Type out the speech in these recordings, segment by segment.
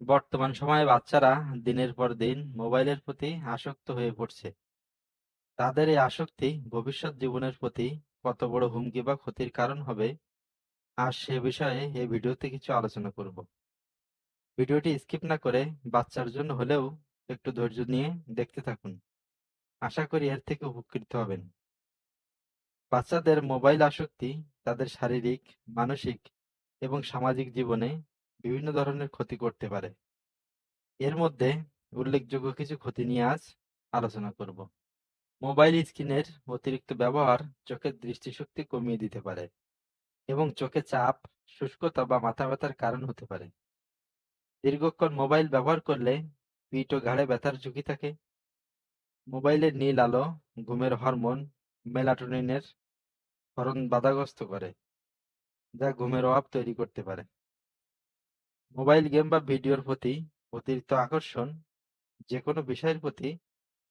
বর্তমান সময়ে বাচ্চারা দিনের পর দিন মোবাইলের প্রতি আসক্ত হয়ে পড়ছে। তাদের এই আসক্তি ভবিষ্যৎ জীবনের প্রতি কত বড় হুমকি বা ক্ষতির কারণ হবে আজ সে বিষয়ে এই ভিডিওতে কিছু আলোচনা করব। ভিডিওটি স্কিপ না করে বাচ্চার জন্য হলেও একটু ধৈর্য নিয়ে দেখতে থাকুন। আশা করি এর থেকে উপকৃত হবেন। বাচ্চাদের মোবাইল আসক্তি তাদের শারীরিক, মানসিক এবং সামাজিক জীবনে বিভিন্ন ধরনের ক্ষতি করতে পারে। এর মধ্যে উল্লেখযোগ্য কিছু ক্ষতি নিয়ে আজ আলোচনা করব। মোবাইল স্ক্রিনের অতিরিক্ত ব্যবহার চোখের দৃষ্টিশক্তি কমিয়ে দিতে পারে এবং চোখে চাপ, শুষ্কতা বা মাথা ব্যথার কারণ হতে পারে। দীর্ঘক্ষণ মোবাইল ব্যবহার করলে পিঠ ও ঘাড়ে ব্যথার ঝুঁকি থাকে। মোবাইলের নীল আলো ঘুমের হরমোন মেলাটোনিনের হরণ বাধাগ্রস্ত করে, যা ঘুমের অভাব তৈরি করতে পারে। মোবাইল গেম বা ভিডিওর প্রতি অতিরিক্ত আকর্ষণ যে কোনো বিষয়ের প্রতি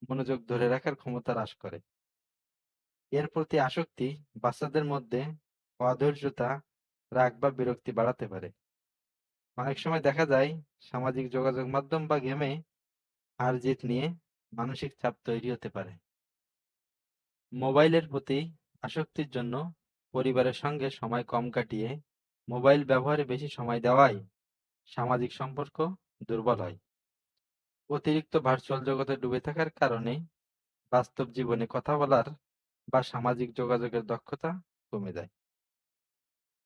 মনোযোগ ধরে রাখার ক্ষমতা হ্রাস করে। এর প্রতি আসক্তি বাচ্চাদের মধ্যে অধৈর্যতা, রাগ বা বিরক্তি বাড়াতে পারে। অনেক সময় দেখা যায় সামাজিক যোগাযোগ মাধ্যম বা গেমে হার জিত নিয়ে মানসিক চাপ তৈরি হতে পারে। মোবাইলের প্রতি আসক্তির জন্য পরিবারের সঙ্গে সময় কম কাটিয়ে মোবাইল ব্যবহারে বেশি সময় দেওয়াই সামাজিক সম্পর্ক দুর্বল হয়। অতিরিক্ত ভার্চুয়াল জগতে ডুবে থাকার কারণে বাস্তব জীবনে কথা বলার বা সামাজিক যোগাযোগের দক্ষতা কমে যায়।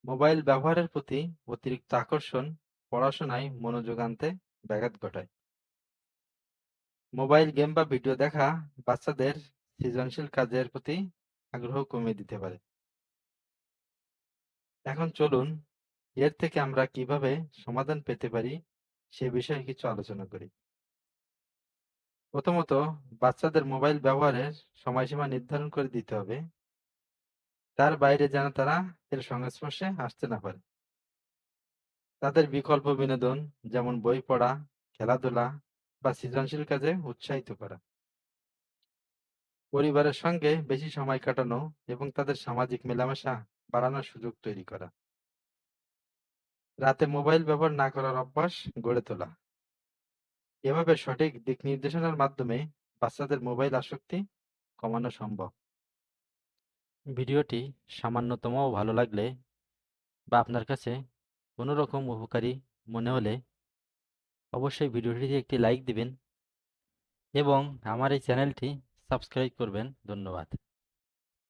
মোবাইল ব্যবহারের প্রতি অতিরিক্ত আকর্ষণ পড়াশোনায় মনোযোগ আনতে ব্যাঘাত ঘটায়। মোবাইল গেম বা ভিডিও দেখা বাচ্চাদের সৃজনশীল কাজের প্রতি আগ্রহ কমিয়ে দিতে পারে। এখন চলুন এর থেকে আমরা কীভাবে সমাধান পেতে পারি সে বিষয়ে কিছু আলোচনা করি। প্রথমত, বাচ্চাদের মোবাইল ব্যবহারের সময়সীমা নির্ধারণ করে দিতে হবে। তার বাইরে যেন তারা এর সংস্পর্শে আসতে না পারে। তাদের বিকল্প বিনোদন, যেমন বই পড়া, খেলাধুলা বা সৃজনশীল কাজে উৎসাহিত করা। পরিবারের সঙ্গে বেশি সময় কাটানো এবং তাদের সামাজিক মেলামেশা বাড়ানোর সুযোগ তৈরি করা। রাতে মোবাইল ব্যবহার না করার অভ্যাস গড়ে তোলা। এভাবে সঠিক দিক নির্দেশনার মাধ্যমে বাচ্চাদের মোবাইল আসক্তি কমানো সম্ভব। ভিডিওটি সামান্যতমও ভালো লাগলে বা আপনার কাছে কোনো রকম উপকারী মনে হলে অবশ্যই ভিডিওটিতে একটি লাইক দিবেন এবং আমার এই চ্যানেলটি সাবস্ক্রাইব করবেন। ধন্যবাদ।